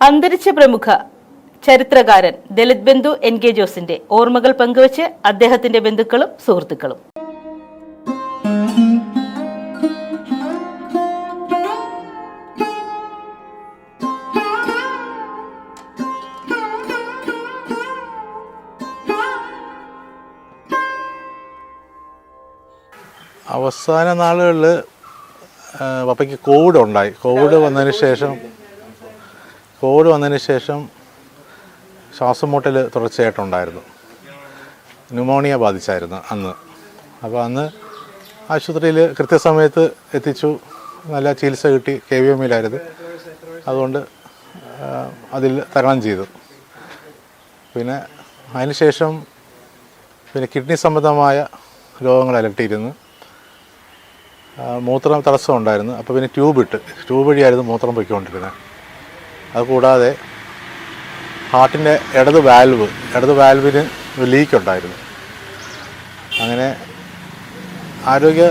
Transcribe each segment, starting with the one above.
അന്തരിച്ച പ്രമുഖ ചരിത്രകാരൻ ദലിത് ബന്ധു എൻ കെ ജോസിന്റെ ഓർമ്മകൾ പങ്കുവച്ച് അദ്ദേഹത്തിന്റെ ബന്ധുക്കളും സുഹൃത്തുക്കളും. അവസാന നാളുകളിൽ പപ്പയ്ക്ക് കോവിഡ് ഉണ്ടായി. കോവിഡ് വന്നതിന് ശേഷം കോവിഡ് വന്നതിന് ശേഷം. ശ്വാസം മുട്ടൽ തുടർച്ചയായിട്ടുണ്ടായിരുന്നു. ന്യൂമോണിയ ബാധിച്ചായിരുന്നു അന്ന്. അപ്പോൾ അന്ന് ആശുപത്രിയിൽ കൃത്യസമയത്ത് എത്തിച്ചു. നല്ല ചികിത്സ കിട്ടി. കെ വി എമ്മിലായിരുന്നു അതുകൊണ്ട് അതിൽ തരണം ചെയ്തു. പിന്നെ അതിനുശേഷം പിന്നെ കിഡ്നി സംബന്ധമായ രോഗങ്ങൾ അലട്ടിയിരുന്നു. മൂത്രം തടസ്സം ഉണ്ടായിരുന്നു. അപ്പോൾ പിന്നെ ട്യൂബ് ഇട്ട്. ട്യൂബ് വഴിയായിരുന്നു മൂത്രം പൊയ്ക്കൊണ്ടിരുന്നത് അതുകൂടാതെ ഹാർട്ടിന്റെ ഇടത് വാൽവ് ഇടത് വാൽവിന് ലീക്ക് ഉണ്ടായിരുന്നു. അങ്ങനെ ആരോഗ്യ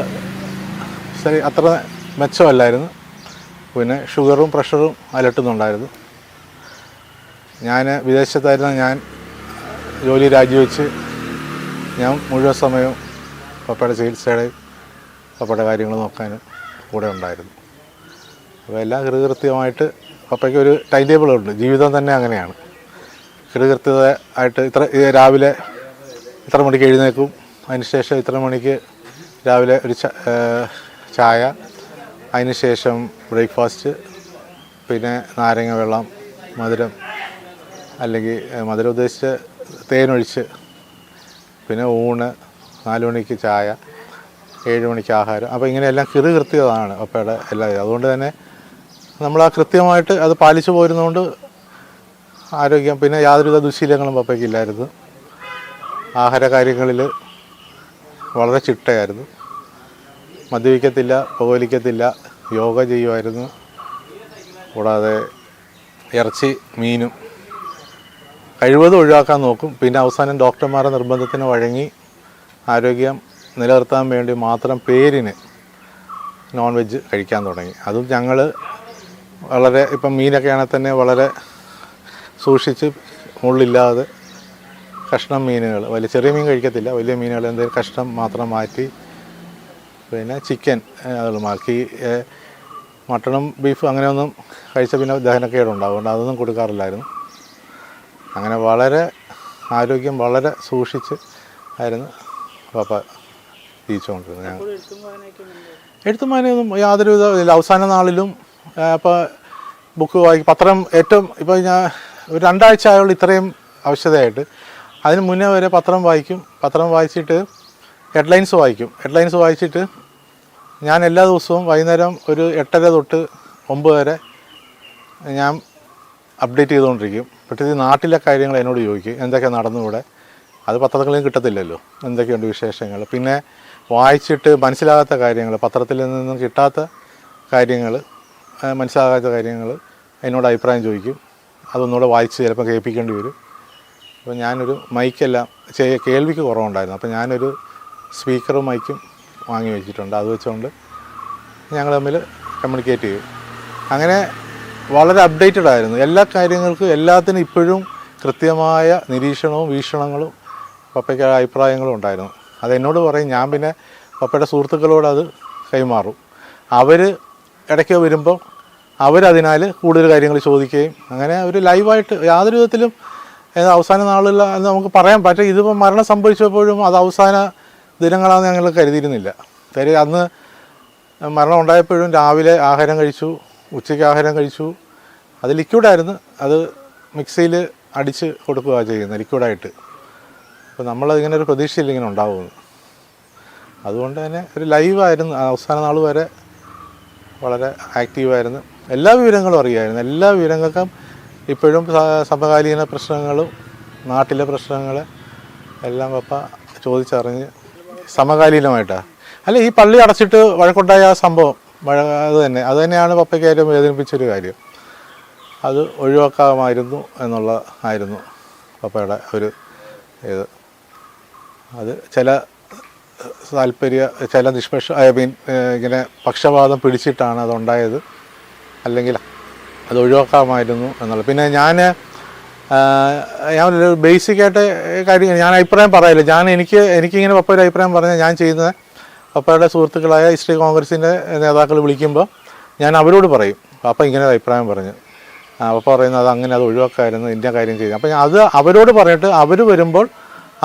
ശരി അത്ര മെച്ചമല്ലായിരുന്നു. പിന്നെ ഷുഗറും പ്രഷറും അലട്ടുന്നുണ്ടായിരുന്നു. ഞാൻ വിദേശത്തായിരുന്ന ഞാൻ ജോലി രാജിവെച്ച് ഞാൻ മുഴുവൻ സമയവും പപ്പയുടെ ചികിത്സയുടെ പപ്പയുടെ കാര്യങ്ങൾ നോക്കാനും കൂടെ ഉണ്ടായിരുന്നു. അപ്പോൾ എല്ലാം കൃതകൃത്യമായിട്ട് പപ്പയ്ക്ക് ഒരു ടൈം ടേബിളുണ്ട് ജീവിതം തന്നെ അങ്ങനെയാണ്. കൃതകൃത്യത ആയിട്ട് ഇത്ര രാവിലെ ഇത്ര മണിക്ക് എഴുന്നേക്കും അതിനുശേഷം ഇത്ര മണിക്ക് രാവിലെ ഒരു ചായ. അതിനുശേഷം ബ്രേക്ക്ഫാസ്റ്റ്. പിന്നെ നാരങ്ങ വെള്ളം മധുരം അല്ലെങ്കിൽ മധുരം ഉദ്ദേശിച്ച് തേനൊഴിച്ച്. പിന്നെ ഊണ് നാല് മണിക്ക് ചായ. ഏഴ് മണിക്ക് ആഹാരം. അപ്പോൾ ഇങ്ങനെയെല്ലാം കിറു കൃത്യതാണ് അപ്പയുടെ എല്ലാ. അതുകൊണ്ട് തന്നെ നമ്മൾ ആ കൃത്യമായിട്ട് അത് പാലിച്ചു പോരുന്നതുകൊണ്ട് ആരോഗ്യം പിന്നെ യാതൊരുവിധ ദുശീലങ്ങളും പപ്പയ്ക്കില്ലായിരുന്നു ആഹാര കാര്യങ്ങളിൽ വളരെ ചിട്ടയായിരുന്നു. മദ്യപിക്കത്തില്ല പുകവലിക്കത്തില്ല യോഗ ചെയ്യുമായിരുന്നു. കൂടാതെ ഇറച്ചി മീനും കഴിവതും ഒഴിവാക്കാൻ നോക്കും. പിന്നെ അവസാനം ഡോക്ടർമാരുടെ നിർബന്ധത്തിന് വഴങ്ങി ആരോഗ്യം നിലനിർത്താൻ വേണ്ടി മാത്രം പേരിന് നോൺ വെജ് കഴിക്കാൻ തുടങ്ങി. അതും ഞങ്ങൾ വളരെ ഇപ്പം മീനൊക്കെ ആണെങ്കിൽ തന്നെ വളരെ സൂക്ഷിച്ച് മുള്ളില്ലാതെ കഷ്ണം മീനുകൾ വലിയ ചെറിയ മീൻ കഴിക്കത്തില്ല വലിയ മീനുകൾ എന്തെങ്കിലും കഷ്ണം മാത്രം മാറ്റി പിന്നെ ചിക്കൻ അത് ബാക്കി മട്ടണും ബീഫും അങ്ങനെയൊന്നും കഴിച്ച പിന്നെ ദഹനക്കേടുണ്ടാവും അതുകൊണ്ട് അതൊന്നും കൊടുക്കാറില്ലായിരുന്നു. അങ്ങനെ വളരെ ആരോഗ്യം വളരെ സൂക്ഷിച്ച് ആയിരുന്നു. പാപ്പ ജീവിച്ചുകൊണ്ടിരുന്നത്. ഞാൻ എഴുത്തുമാനൊന്നും യാതൊരുവിധ ഇല്ല. അവസാന നാളിലും അപ്പോൾ ബുക്ക് വായിക്കും. പത്രം ഏറ്റവും ഇപ്പോൾ ഞാൻ ഒരു രണ്ടാഴ്ച ആയുള്ള ഇത്രയും ആവശ്യതയായിട്ട്. അതിന് മുന്നേ വരെ പത്രം വായിക്കും. പത്രം വായിച്ചിട്ട് ഹെഡ്ലൈൻസ് വായിക്കും. ഹെഡ്ലൈൻസ് വായിച്ചിട്ട് ഞാൻ എല്ലാ ദിവസവും വൈകുന്നേരം ഒരു എട്ടര തൊട്ട് ഒമ്പത് വരെ ഞാൻ അപ്ഡേറ്റ് ചെയ്തുകൊണ്ടിരിക്കും. പ്രത്യേകിച്ച് നാട്ടിലെ കാര്യങ്ങൾ എന്നോട് ചോദിക്കും. എന്തൊക്കെ നടന്നു ഇവിടെ അത് പത്രങ്ങളിൽ കിട്ടത്തില്ലല്ലോ. എന്തൊക്കെയുണ്ട് വിശേഷങ്ങൾ? പിന്നെ വായിച്ചിട്ട് മനസ്സിലാകാത്ത കാര്യങ്ങൾ പത്രത്തിൽ നിന്നും കിട്ടാത്ത കാര്യങ്ങൾ മനസ്സിലാകാത്ത കാര്യങ്ങൾ എന്നോട് അഭിപ്രായം ചോദിക്കും. അതൊന്നുകൂടെ വായിച്ച് ചിലപ്പോൾ കേൾപ്പിക്കേണ്ടി വരും. അപ്പോൾ ഞാനൊരു മൈക്കെല്ലാം ചെ കേൾവിക്ക് കുറവുണ്ടായിരുന്നു. അപ്പോൾ ഞാനൊരു സ്പീക്കറും മൈക്കും വാങ്ങി വെച്ചിട്ടുണ്ട്. അത് വെച്ചുകൊണ്ട് ഞങ്ങൾ തമ്മിൽ കമ്മ്യൂണിക്കേറ്റ് ചെയ്യും. അങ്ങനെ വളരെ അപ്ഡേറ്റഡ് ആയിരുന്നു. എല്ലാ കാര്യങ്ങൾക്കും എല്ലാത്തിനും ഇപ്പോഴും കൃത്യമായ നിരീക്ഷണവും വീക്ഷണങ്ങളും പപ്പയ്ക്ക് അഭിപ്രായങ്ങളും ഉണ്ടായിരുന്നു. അത് എന്നോട് പറയും ഞാൻ പിന്നെ പപ്പയുടെ സുഹൃത്തുക്കളോട് അത് കൈമാറും. അവർ ഇടയ്ക്ക് വരുമ്പോൾ അവരതിനാൽ കൂടുതൽ കാര്യങ്ങൾ ചോദിക്കുകയും അങ്ങനെ ഒരു ലൈവായിട്ട് യാതൊരു വിധത്തിലും അവസാന നാളില്ല എന്ന് നമുക്ക് പറയാൻ പറ്റും ഇതിപ്പോൾ മരണം സംഭവിച്ചപ്പോഴും അത് അവസാന ദിനങ്ങളാണെന്ന് ഞങ്ങൾ കരുതിയിരുന്നില്ല. കാര്യം അന്ന് മരണം ഉണ്ടായപ്പോഴും രാവിലെ ആഹാരം കഴിച്ചു ഉച്ചയ്ക്ക് ആഹാരം കഴിച്ചു. അത് ലിക്വിഡായിരുന്നു അത് മിക്സിയിൽ അടിച്ച് കൊടുക്കുക ചെയ്യുന്നത് ലിക്വിഡായിട്ട് അപ്പോൾ നമ്മളതിങ്ങനെ ഒരു പ്രതീക്ഷയിൽ ഇങ്ങനെ ഉണ്ടാവുമെന്ന് അതുകൊണ്ട് തന്നെ ഒരു ലൈവായിരുന്നു അവസാന നാൾ വരെ വളരെ ആക്റ്റീവായിരുന്നു എല്ലാ വിവരങ്ങളും അറിയായിരുന്നു. എല്ലാ വിവരങ്ങൾക്കും ഇപ്പോഴും സമകാലീന പ്രശ്നങ്ങളും നാട്ടിലെ പ്രശ്നങ്ങൾ എല്ലാം പപ്പ ചോദിച്ചറിഞ്ഞ് സമകാലീനമായിട്ടാണ് അല്ല ഈ പള്ളി അടച്ചിട്ട് വഴക്കുണ്ടായ ആ സംഭവം മഴ അത് തന്നെ അത് തന്നെയാണ് പപ്പയ്ക്ക് ഏറ്റവും വേദനിപ്പിച്ചൊരു കാര്യം. അത് ഒഴിവാക്കാമായിരുന്നു എന്നുള്ള ആയിരുന്നു പപ്പയുടെ ഒരു ഇത്. അത് ചില താല്പര്യ ചില നിഷ്പക്ഷ ഐ മീൻ ഇങ്ങനെ പക്ഷപാതം പിടിച്ചിട്ടാണ് അതുണ്ടായത്. അല്ലെങ്കിൽ അത് ഒഴിവാക്കാമായിരുന്നു എന്നുള്ളത്. പിന്നെ ഞാൻ ഒരു ബേസിക്കായിട്ട് കാര്യം ഞാൻ അഭിപ്രായം പറയില്ല. ഞാൻ എനിക്ക് എനിക്കിങ്ങനെ പപ്പയുടെ അഭിപ്രായം പറഞ്ഞാൽ ഞാൻ ചെയ്യുന്ന പപ്പയുടെ സുഹൃത്തുക്കളായ ഹിസ്റ്ററി കോൺഗ്രസിന്റെ നേതാക്കൾ വിളിക്കുമ്പോൾ ഞാൻ അവരോട് പറയും. പപ്പ ഇങ്ങനെ അഭിപ്രായം പറഞ്ഞു. പപ്പ പറയുന്നത് അത് അങ്ങനെ അത് ഒഴിവാക്കായിരുന്നു ഇന്ത്യ കാര്യം ചെയ്യുന്നത് അപ്പം അത് അവരോട് പറഞ്ഞിട്ട് അവർ വരുമ്പോൾ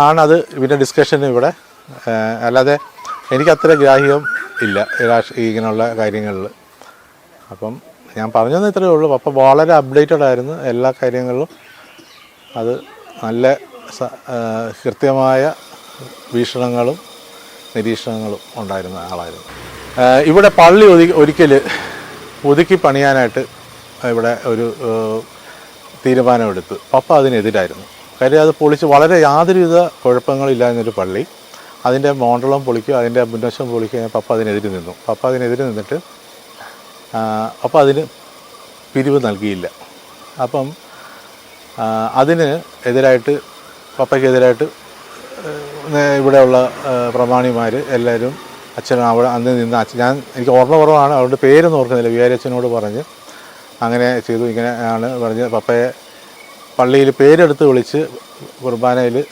ആണ് അത് പിന്നെ ഡിസ്കഷൻ ഇവിടെ. അല്ലാതെ എനിക്കത്ര ഗ്രാഹ്യം ഇല്ല ഇങ്ങനെയുള്ള കാര്യങ്ങളിൽ. അപ്പം ഞാൻ പറഞ്ഞതെന്ന് ഇത്രയേ ഉള്ളൂ. അപ്പം വളരെ അപ്ഡേറ്റഡ് ആയിരുന്നു എല്ലാ കാര്യങ്ങളിലും. അത് നല്ല കൃത്യമായ വീക്ഷണങ്ങളും നിരീക്ഷണങ്ങളും ഉണ്ടായിരുന്ന ആളായിരുന്നു. ഇവിടെ പള്ളി ഒതു ഒരിക്കൽ ഒതുക്കി പണിയാനായിട്ട് ഇവിടെ ഒരു തീരുമാനമെടുത്തു പപ്പ അതിനെതിരായിരുന്നു. കാര്യം അത് പൊളിച്ച് വളരെ യാതൊരുവിധ കുഴപ്പങ്ങളില്ലായിരുന്നൊരു പള്ളി. അതിന്റെ മോണ്ടളം പൊളിക്കുക അതിന്റെ മുൻവശം പൊളിക്കുക പപ്പ അതിനെതിരെ നിന്നു. പപ്പ അതിനെതിരെ നിന്നിട്ട് അപ്പോൾ അതിന് പിരിവ് നൽകിയില്ല. അപ്പം അതിന് എതിരായിട്ട് പപ്പയ്ക്കെതിരായിട്ട് ഇവിടെയുള്ള പ്രമാണിമാർ എല്ലാവരും അച്ഛനും അവിടെ അന്ന് നിന്ന് അച്ഛൻ ഞാൻ എനിക്ക് ഓർമ്മ കുറവാണ് അവരുടെ പേരൊന്നും ഓർക്കുന്നില്ല. വികാരി അച്ഛനോട് പറഞ്ഞ് അങ്ങനെ ചെയ്തു ഇങ്ങനെ ആണ് പറഞ്ഞ് പപ്പയെ പള്ളിയിൽ പേരെടുത്ത് വിളിച്ച് കുർബാനയിൽ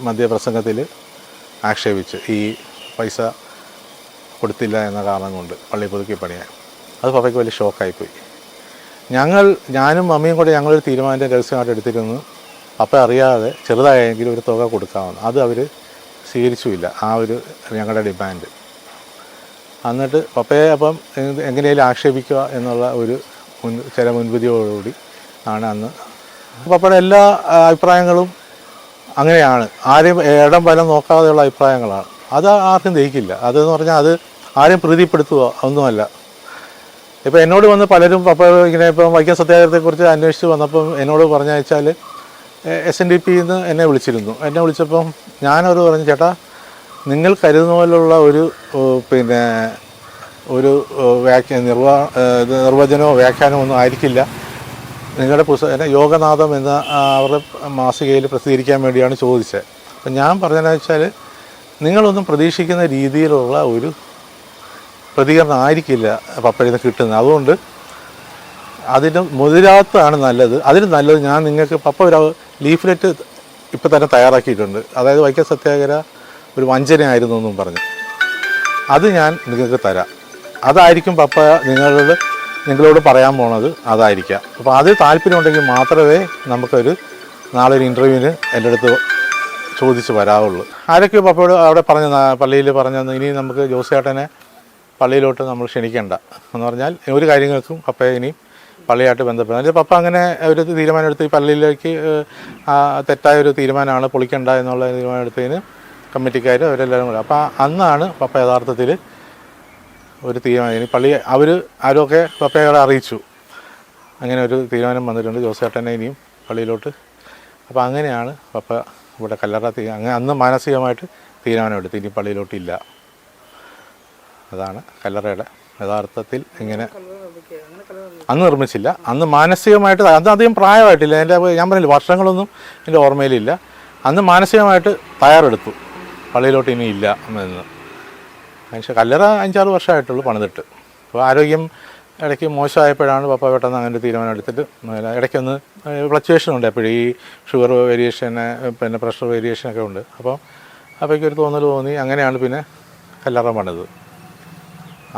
മധ്യപ്രസംഗത്തിൽ ആക്ഷേപിച്ച് ഈ പൈസ കൊടുത്തില്ല എന്ന കാരണം കൊണ്ട് പള്ളി പുതുക്കി പണിയാൻ. അത് പപ്പയ്ക്ക് വലിയ ഷോക്കായിപ്പോയി. ഞങ്ങൾ ഞാനും മമ്മിയും കൂടെ ഞങ്ങളൊരു തീരുമാനം രഹസ്യമായിട്ട് എടുത്തിരുന്നു. അപ്പം അറിയാതെ ചെറുതായെങ്കിലും ഒരു തുക കൊടുക്കാമെന്ന്. അത് അവർ സ്വീകരിച്ചുമില്ല. ആ ഒരു ഞങ്ങളുടെ ഡിമാൻഡ്. എന്നിട്ട് പപ്പയെ അപ്പം എങ്ങനെയും ആക്ഷേപിക്കുക എന്നുള്ള ഒരു മുൻ ചില മുൻവിധിയോടുകൂടി ആണ് അന്ന് പപ്പയുടെ എല്ലാ അഭിപ്രായങ്ങളും അങ്ങനെയാണ്. ആരെയും ഇടം ബലം നോക്കാതെയുള്ള അഭിപ്രായങ്ങളാണ്. അത് ആർക്കും ദഹിക്കില്ല. അതെന്ന് പറഞ്ഞാൽ അത് ആരെയും പ്രീതിപ്പെടുത്തുക ഒന്നുമല്ല. ഇപ്പോൾ എന്നോട് വന്ന് പലരും പപ്പ ഇങ്ങനെ ഇപ്പം വൈക്കം സത്യാഗ്രഹത്തെക്കുറിച്ച് അന്വേഷിച്ച് വന്നപ്പം എന്നോട് പറഞ്ഞയച്ചാൽ എസ് എൻ ഡി പിയിൽ നിന്ന് എന്നെ വിളിച്ചിരുന്നു. എന്നെ വിളിച്ചപ്പം ഞാനവർ പറഞ്ഞു ചേട്ടാ നിങ്ങൾ കരുതുന്ന പോലുള്ള ഒരു പിന്നെ ഒരു വ്യാഖ്യ നിർവ നിർവചനമോ വ്യാഖ്യാനമോ ഒന്നും ആയിരിക്കില്ല. നിങ്ങളുടെ പുസ്തകം യോഗനാഥം എന്ന അവരുടെ മാസികയിൽ പ്രസിദ്ധീകരിക്കാൻ വേണ്ടിയാണ് ചോദിച്ചത്. അപ്പം ഞാൻ പറഞ്ഞതെന്ന് വെച്ചാൽ നിങ്ങളൊന്നും പ്രതീക്ഷിക്കുന്ന രീതിയിലുള്ള ഒരു പ്രതികരണം ആയിരിക്കില്ല പപ്പയിൽ നിന്ന് കിട്ടുന്നത്. അതുകൊണ്ട് അതിന് മുതിരാത്തതാണ് നല്ലത്. അതിന് നല്ലത് ഞാൻ നിങ്ങൾക്ക് പപ്പ ഒരു ലീഫ്ലെറ്റ് ഇപ്പം തന്നെ തയ്യാറാക്കിയിട്ടുണ്ട്. അതായത് വൈക്കം സത്യാഗ്രഹ ഒരു വഞ്ചനയായിരുന്നു എന്നും പറഞ്ഞു. അത് ഞാൻ നിങ്ങൾക്ക് തരാം. അതായിരിക്കും പപ്പ നിങ്ങളോട് നിങ്ങളോട് പറയാൻ പോണത് അതായിരിക്കാം. അപ്പോൾ അത് താല്പര്യമുണ്ടെങ്കിൽ മാത്രമേ നമുക്കൊരു നാളെ ഒരു ഇന്റർവ്യൂവിന് എന്റെ അടുത്ത് ചോദിച്ച് വരാവുള്ളൂ. ആരൊക്കെയോ പപ്പയോട് അവിടെ പറഞ്ഞു പള്ളിയിൽ പറഞ്ഞു ഇനി നമുക്ക് ജോസിയാട്ടനെ പള്ളിയിലോട്ട് നമ്മൾ ക്ഷണിക്കേണ്ട. എന്ന് പറഞ്ഞാൽ ഒരു കാര്യങ്ങൾക്കും പപ്പയെ ഇനി പള്ളിയായിട്ട് ബന്ധപ്പെടാം അതിന്റെ പപ്പ അങ്ങനെ ഒരു തീരുമാനം എടുത്ത് പള്ളിയിലേക്ക് തെറ്റായ ഒരു തീരുമാനമാണ് പൊളിക്കണ്ട എന്നുള്ള തീരുമാനം എടുത്തതിന് കമ്മിറ്റിക്കാർ അവരെല്ലാവരും കൂടെ. അപ്പോൾ അന്നാണ് പപ്പ യഥാർത്ഥത്തിൽ ഒരു തീരുമാനം. പള്ളി അവർ ആരൊക്കെ പപ്പയകളെ അറിയിച്ചു? അങ്ങനെ ഒരു തീരുമാനം വന്നിട്ടുണ്ട്. ജോസേട്ടനെ ഇനിയും പള്ളിയിലോട്ട്. അപ്പോൾ അങ്ങനെയാണ് പപ്പ ഇവിടെ കല്ലറ തീ അങ്ങനെ അന്ന് മാനസികമായിട്ട് തീരുമാനമെടുത്ത് ഇനി പള്ളിയിലോട്ടില്ല. അതാണ് കല്ലറയുടെ യഥാർത്ഥത്തിൽ ഇങ്ങനെ. അന്ന് നിർമ്മിച്ചില്ല. അന്ന് മാനസികമായിട്ട് അന്ന് അധികം പ്രായമായിട്ടില്ല. എന്റെ ഞാൻ പറഞ്ഞില്ല വർഷങ്ങളൊന്നും എന്റെ ഓർമ്മയിലില്ല. അന്ന് മാനസികമായിട്ട് തയ്യാറെടുത്തു. പള്ളിയിലോട്ട് ഇനി ഇല്ല എന്ന്. പക്ഷേ കല്ലറ അഞ്ചാറ് വർഷമായിട്ടുള്ളൂ പണിതിട്ട്. അപ്പോൾ ആരോഗ്യം ഇടയ്ക്ക് മോശമായപ്പോഴാണ് പപ്പ പെട്ടെന്ന് അങ്ങനെ തീരുമാനം എടുത്തിട്ട് ഇടയ്ക്കൊന്ന് ഫ്ലക്ച്വേഷൻ ഉണ്ട് എപ്പോഴും. ഈ ഷുഗർ വേരിയേഷൻ പിന്നെ പ്രഷർ വേരിയേഷനൊക്കെ ഉണ്ട്. അപ്പോൾ അപ്പോഴേക്കും ഒരു തോന്നൽ തോന്നി അങ്ങനെയാണ് പിന്നെ കല്ലറ പണിത്.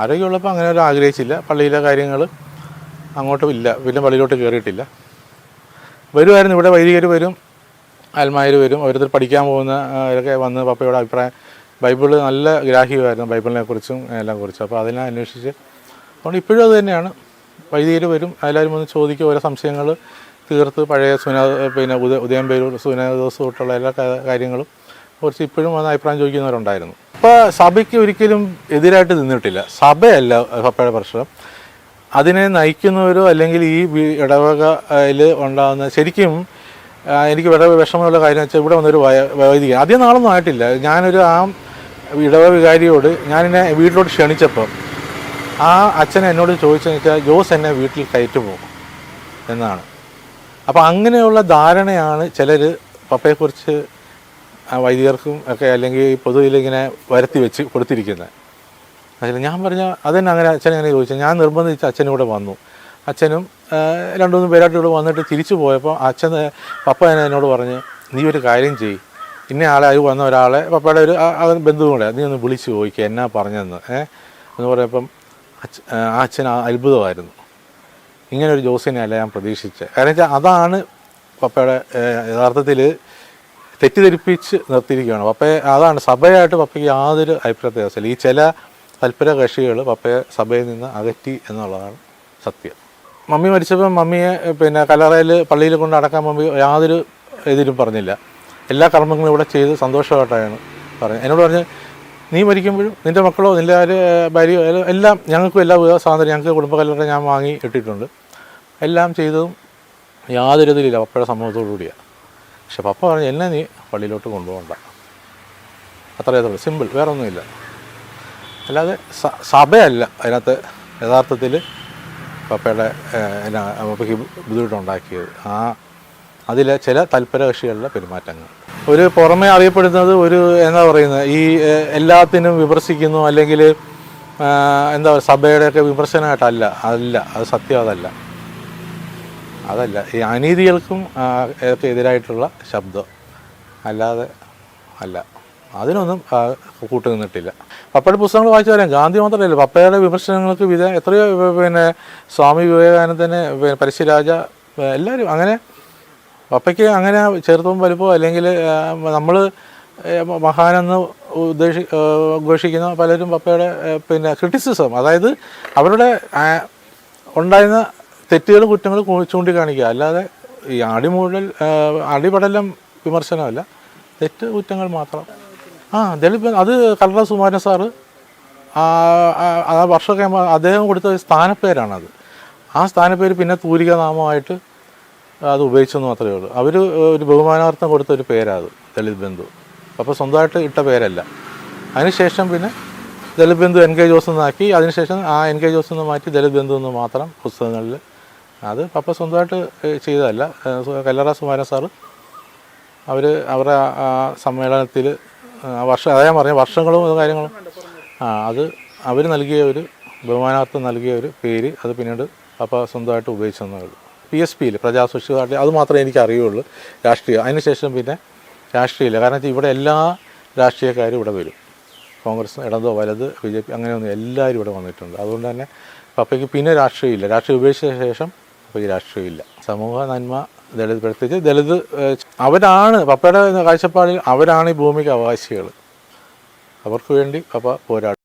ആരോഗ്യമുള്ളപ്പോൾ അങ്ങനെ ഒരു ആഗ്രഹിച്ചില്ല. പള്ളിയിലെ കാര്യങ്ങൾ അങ്ങോട്ടും ഇല്ല. പിന്നെ പള്ളിയിലോട്ട് കയറിയിട്ടില്ല. വരുമായിരുന്നു. ഇവിടെ വൈദികർ വരും ആൽമായർ വരും. ഓരോരുത്തർ പഠിക്കാൻ പോകുന്ന അവരൊക്കെ വന്ന് പപ്പയുടെ അഭിപ്രായം ബൈബിൾ നല്ല ഗ്രാഹ്യമായിരുന്നു ബൈബിളിനെ കുറിച്ചും എല്ലാം കുറിച്ചും അപ്പോൾ അതിനെ അന്വേഷിച്ച് അതുകൊണ്ട് ഇപ്പോഴും അത് തന്നെയാണ്. വൈദികർ വരും എല്ലാവരും ഒന്ന് ചോദിക്കും ഓരോ സംശയങ്ങൾ തീർത്ത് പഴയ സുന പിന്നെ ഉദയ ഉദയം പേരൂർ സുനദോസ് തൊട്ടുള്ള എല്ലാ കാര്യങ്ങളും കുറച്ച് ഇപ്പോഴും വന്ന് അഭിപ്രായം ചോദിക്കുന്നവരുണ്ടായിരുന്നു. ഇപ്പോൾ സഭയ്ക്ക് ഒരിക്കലും എതിരായിട്ട് നിന്നിട്ടില്ല. സഭയല്ല സഭയുടെ പ്രശ്നം. അതിനെ നയിക്കുന്നവരോ അല്ലെങ്കിൽ ഈ ഇടവകയിൽ ഉണ്ടാകുന്ന ശരിക്കും എനിക്ക് വളരെ വിഷമമുള്ള കാര്യം വെച്ചാൽ ഇവിടെ വന്നൊരു വൈദികൻ. അധികം നാളൊന്നും ആയിട്ടില്ല. ഞാനൊരു ആ ഇടവ വികാരിയോട് ഞാനെന്നെ വീട്ടിലോട്ട് ക്ഷണിച്ചപ്പോൾ ആ അച്ഛൻ എന്നോട് ചോദിച്ചെന്ന് വെച്ചാൽ ജോസ് എന്നെ വീട്ടിൽ കയറ്റുമോ എന്നാണ്. അപ്പോൾ അങ്ങനെയുള്ള ധാരണയാണ് ചിലർ പപ്പയെക്കുറിച്ച് വൈദികർക്കും ഒക്കെ അല്ലെങ്കിൽ പൊതുവിൽ ഇങ്ങനെ വരുത്തി വെച്ച് കൊടുത്തിരിക്കുന്നത്. അതിൽ ഞാൻ പറഞ്ഞ അതന്നെ അങ്ങനെ അച്ഛൻ അങ്ങനെ ചോദിച്ചു. ഞാൻ നിർബന്ധിച്ച് അച്ഛനും കൂടെ വന്നു. അച്ഛനും രണ്ടു മൂന്ന് പേരായിട്ട് ഇവിടെ വന്നിട്ട് തിരിച്ചു പോയപ്പോൾ അച്ഛൻ പപ്പ എന്നോട് പറഞ്ഞ് നീ ഒരു കാര്യം ചെയ്യ്. ഇന്ന ആളെ അത് വന്ന ഒരാളെ പപ്പയുടെ ഒരു ബന്ധുവും കൂടെ നീ ഒന്ന് വിളിച്ച് ചോദിക്കുക എന്നാ പറഞ്ഞതെന്ന് ഏഹ് എന്ന് പറയുമ്പം ആ അച്ഛൻ അത്ഭുതമായിരുന്നു. ഇങ്ങനെ ഒരു ജോസിനെ അല്ല ഞാൻ പ്രതീക്ഷിച്ചത് കാരണം വെച്ചാൽ അതാണ് പപ്പയുടെ യഥാർത്ഥത്തിൽ തെറ്റിദ്ധരിപ്പിച്ച് നിർത്തിയിരിക്കുകയാണ്. പപ്പയെ അതാണ് സഭയായിട്ട് പപ്പയ്ക്ക് യാതൊരു അഭിപ്രായ വ്യത്യാസമില്ല ഈ ചില തൽപര കക്ഷികൾ പപ്പയെ സഭയിൽ നിന്ന് അകറ്റി എന്നുള്ളതാണ് സത്യം. മമ്മി മരിച്ചപ്പോൾ മമ്മിയെ പിന്നെ കലറയിൽ പള്ളിയിൽ കൊണ്ട് അടക്കാൻ മമ്മി യാതൊരു ഇതിലും പറഞ്ഞില്ല. എല്ലാ കർമ്മങ്ങളും ഇവിടെ ചെയ്ത് സന്തോഷമായിട്ടാണ് പറഞ്ഞത് എന്നോട് പറഞ്ഞ് നീ മരിക്കുമ്പോഴും നിന്റെ മക്കളോ നിന്റെ ആര് ഭാര്യയോ എല്ലാം- ഞങ്ങൾക്കും എല്ലാ വിധ സ്വാതന്ത്ര്യം ഞങ്ങൾക്ക് കുടുംബക്കല്ലറ ഞാൻ വാങ്ങി ഇട്ടിട്ടുണ്ട്. എല്ലാം ചെയ്തതും യാതൊരു ഇതിലില്ല പപ്പയുടെ സമ്മതത്തോടു കൂടിയാണ്. പക്ഷെ പപ്പ പറഞ്ഞു എന്നെ നീ പള്ളിയിലോട്ട് കൊണ്ടുപോകണ്ട. അത്രയേ ഉള്ളൂ സിമ്പിൾ വേറെ ഒന്നുമില്ല അല്ലാതെ സഭയല്ല അതിനകത്ത് യഥാർത്ഥത്തിൽ പപ്പയുടെ എന്നാ പപ്പയ്ക്ക് ബുദ്ധിമുട്ടുണ്ടാക്കിയത്. ആ അതിലെ ചില തൽപര കക്ഷികളുടെ പെരുമാറ്റങ്ങൾ. ഒരു പുറമെ അറിയപ്പെടുന്നത് ഒരു എന്താ പറയുന്നത് ഈ എല്ലാത്തിനും വിമർശിക്കുന്നു അല്ലെങ്കിൽ എന്താ പറയുക സഭയുടെയൊക്കെ വിമർശനമായിട്ടല്ല അല്ല അത് സത്യം അതല്ല. അതല്ല ഈ അനീതികൾക്കും ഒക്കെ എതിരായിട്ടുള്ള ശബ്ദം. അല്ലാതെ അല്ല. അതിനൊന്നും കൂട്ടു നിന്നിട്ടില്ല. പപ്പയുടെ പുസ്തകങ്ങൾ വായിച്ചു വരാം. ഗാന്ധി മാത്രമല്ല പപ്പയുടെ വിമർശനങ്ങൾക്ക് വിധ എത്രയോ പിന്നെ സ്വാമി വിവേകാനന്ദനെ പരശ്ശിരാജ എല്ലാവരും അങ്ങനെ പപ്പയ്ക്ക് അങ്ങനെ ചെറുപ്പം വലുപ്പം അല്ലെങ്കിൽ നമ്മൾ മഹാനെന്ന് ഉദ്ദേശി ഘോഷിക്കുന്ന പലരും പപ്പയുടെ പിന്നെ ക്രിറ്റിസിസം. അതായത് അവരുടെ ഉണ്ടായിരുന്ന തെറ്റുകളും കുറ്റങ്ങളും ചൂണ്ടിക്കാണിക്കുക. അല്ലാതെ ഈ അടിമൂഴൽ അടിപടലം വിമർശനമല്ല. തെറ്റ് കുറ്റങ്ങൾ മാത്രം. ആ ദളിത് അത് കലറ സുമാരൻ സാറ് ആ വർഷമൊക്കെ അദ്ദേഹം കൊടുത്ത സ്ഥാനപ്പേരാണത്. ആ സ്ഥാനപ്പേര് പിന്നെ തൂലിക നാമമായിട്ട് അത് ഉപയോഗിച്ചെന്ന് മാത്രമേ ഉള്ളൂ. അവർ ഒരു ബഹുമാനാർത്ഥം കൊടുത്ത ഒരു പേരാണ് അത് ദളിത് ബന്ധു. അപ്പോൾ സ്വന്തമായിട്ട് ഇട്ട പേരല്ല. അതിനുശേഷം പിന്നെ ദളിത് ബന്ധു എൻ കെ ജോസ് എന്നാക്കി അതിനുശേഷം ആ എൻ കെ ജോസ് എന്ന് മാറ്റി ദളിത് ബന്ധു എന്ന് മാത്രം പുസ്തകങ്ങളിൽ അത് പപ്പ സ്വന്തമായിട്ട് ചെയ്തതല്ല. കല്ലറ സുമാരൻ സാറ് അവർ അവരുടെ ആ- സമ്മേളനത്തിൽ വർഷം അതാ ഞാൻ പറഞ്ഞ വർഷങ്ങളും കാര്യങ്ങളും. ആ അത് അവർ നൽകിയ ഒരു ബഹുമാനാർത്ഥം നൽകിയ ഒരു പേര് അത് പിന്നീട് പപ്പ സ്വന്തമായിട്ട് ഉപയോഗിച്ചെന്നേ ഉള്ളൂ. പി എസ് പിയിൽ പ്രജാസുരക്ഷ പാർട്ടി അത് മാത്രമേ എനിക്ക് അറിയുള്ളൂ രാഷ്ട്രീയം അതിനുശേഷം പിന്നെ രാഷ്ട്രീയമില്ല. കാരണം ഇവിടെ എല്ലാ രാഷ്ട്രീയക്കാരും ഇവിടെ വരും. കോൺഗ്രസ് ഇടതോ വലത് ബി ജെ പി അങ്ങനെയൊന്നും എല്ലാവരും ഇവിടെ വന്നിട്ടുണ്ട്. അതുകൊണ്ട് തന്നെ പപ്പയ്ക്ക് പിന്നെ രാഷ്ട്രീയമില്ല. രാഷ്ട്രീയം ഉപേക്ഷിച്ച ശേഷം പപ്പയ്ക്ക് രാഷ്ട്രീയമില്ല. സമൂഹ നന്മ ദളിത് പ്രത്യേകിച്ച് ദളിത് അവരാണ് പപ്പയുടെ കാഴ്ചപ്പാടിൽ അവരാണ് ഈ ഭൂമിക്ക് അവകാശികൾ അവർക്ക് വേണ്ടി പപ്പ പോരാടും.